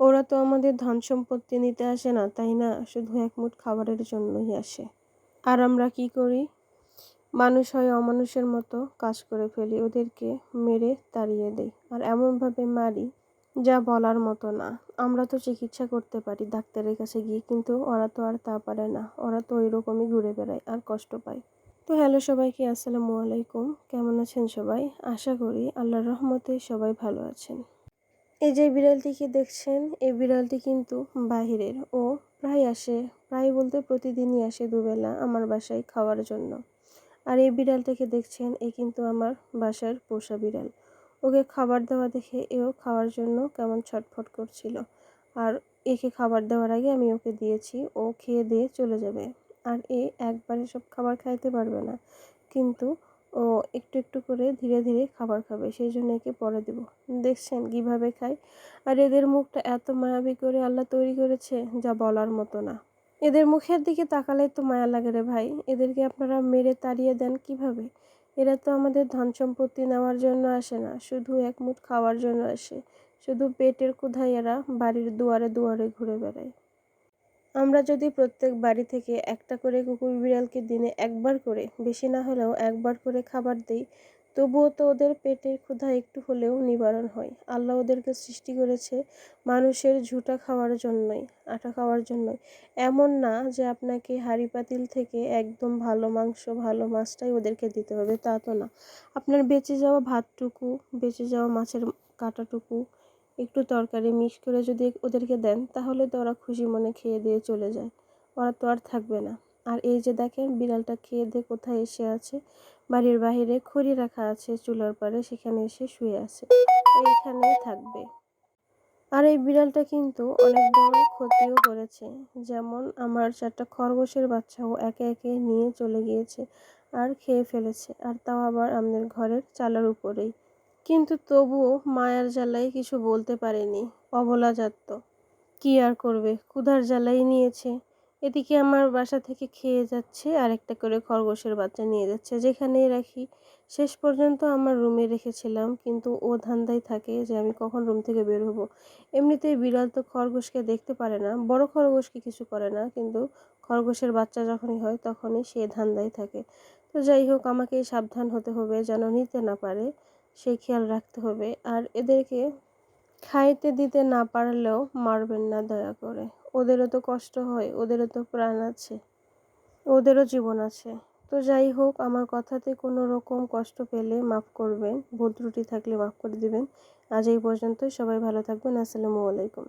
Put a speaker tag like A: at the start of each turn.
A: ওরা তো আমাদের ধন সম্পত্তি নিতে আসে না, তাই না? শুধু এক মুঠ খাবারের জন্যই আসে। আর আমরা কি করি? মানুষ হয় অমানুষের মতো কাজ করে ফেলি, ওদেরকে মেরে তাড়িয়ে দেই। আর এমনভাবে মারি, যা বলার মতো না। আমরা তো চিকিৎসা করতে পারি ডাক্তারের কাছে গিয়ে, কিন্তু ওরা তো আর তা পারে না। ওরা তো ওই রকমই ঘুরে বেড়ায় আর কষ্ট পায়। তো হ্যালো সবাইকে, আসসালামু আলাইকুম। কেমন আছেন সবাই? আশা করি আল্লাহর রহমতে সবাই ভালো আছেন। এই যে বিড়ালটিকে দেখছেন? এই বিড়ালটি কিন্তু বাহিরের। ও প্রায় আসে, প্রায় বলতে প্রতিদিনই আসে দুবেলা আমার বাসায় খাওয়ার জন্য। আর এই বিড়ালটাকে দেখছেন, এ কিন্তু আমার বাসার পোষা বিড়াল। ওকে খাবার দেওয়া দেখে এও খাওয়ার জন্য কেমন ছটফট করছিল। আর একে খাবার দেওয়ার আগে আমি ওকে দিয়েছি, ও খেয়ে দিয়ে চলে যাবে। আর এ একবারে সব খাবার খাইতে পারবে না। কিন্তু ও একটু একটু করে ধীরে ধীরে খাবার খাবে, সেই জন্য একে পরে দেব। দেখছেন কীভাবে খায়? আর এদের মুখটা এত মায়াবী করে আল্লাহ তৈরি করেছে যা বলার মতো না। এদের মুখের দিকে তাকালে তো মায়া লাগে রে ভাই। এদেরকে আপনারা মেরে তাড়িয়ে দেন কীভাবে? এরা তো আমাদের ধন সম্পত্তি নেওয়ার জন্য আসে না, শুধু এক মুঠ খাওয়ার জন্য আসে। শুধু পেটের ক্ষুধায় এরা বাড়ির দুয়ারে দুয়ারে ঘুরে বেড়ায়। আমরা যদি প্রত্যেক বাড়ি থেকে একটা করে কুকুর বিড়ালকে দিনে একবার করে, বেশি না হলেও একবার করে খাবার দিই, তবুও তো ওদের পেটের ক্ষুধা একটু হলেও নিবারণ হয়। আল্লাহ ওদেরকে সৃষ্টি করেছে মানুষের ঝুটা খাওয়ার জন্যই, আটা খাওয়ার জন্যই। এমন না যে আপনাকে হাঁড়ি পাতিল থেকে একদম ভালো মাংস, ভালো মাছটাই ওদেরকে দিতে হবে, তা তো না। আপনার বেঁচে যাওয়া ভাতটুকু, বেঁচে যাওয়া মাছের কাটাটুকু একটু তরকারি মিক্স করে যদি ওদেরকে দেন, তাহলে তো ওরা খুশি মনে খেয়ে দিয়ে চলে যায়। ওরা তো আর থাকবে না। আর এই যে দেখেন, বিড়ালটা খেয়ে দিয়ে কোথায় এসে আছে? বাড়ির বাহিরে খড়ি রাখা আছে চুলার পারে সেখানে এসে শুয়ে আছে। এইখানেই থাকবে। আর এই বিড়ালটা কিন্তু অনেক বড় ক্ষতিও করেছে। যেমন আমার চারটা খরগোশের বাচ্চাও একে একে নিয়ে চলে গিয়েছে আর খেয়ে ফেলেছে। আর তাও আবার আমাদের ঘরের চালার উপরেই। কিন্তু তবুও মায়ার জ্বালায় কিছু বলতে পারেনি অবলা যাত্ত কি আর করবে? ক্ষুধার জ্বালাই নিয়েছে। এদিকে আমার বাসা থেকে খেয়ে যাচ্ছে আর একটা করে খরগোশের বাচ্চা নিয়ে যাচ্ছে। যেখানেই রাখি, শেষ পর্যন্ত আমার রুমে রেখেছিলাম, কিন্তু ও ধান্দাই থাকে যে আমি কখন রুম থেকে বের হব। এমনিতেই বিড়াল তো খরগোশকে দেখতে পারে না, বড় খরগোশকে কিছু করে না, কিন্তু খরগোশের বাচ্চা যখনই হয়, তখনই সে ধান্দাই থাকে। তো যাই হোক, আমাকেই সাবধান হতে হবে যেন নিতে না পারে। সেই খেয়াল রাখতে হবে। আর এদেরকে খাইতে দিতে না পারলেও মারবেন না দয়া করে। ওদেরও তো কষ্ট হয়, ওদেরও তো প্রাণ আছে, ওদেরও জীবন আছে। তো যাই হোক, আমার কথাতে কোনো রকম কষ্ট পেলে মাফ করবেন, ভুল ত্রুটি থাকলে মাফ করে দিবেন। আজ এই পর্যন্তই, সবাই ভালো থাকবেন, আসসালামু আলাইকুম।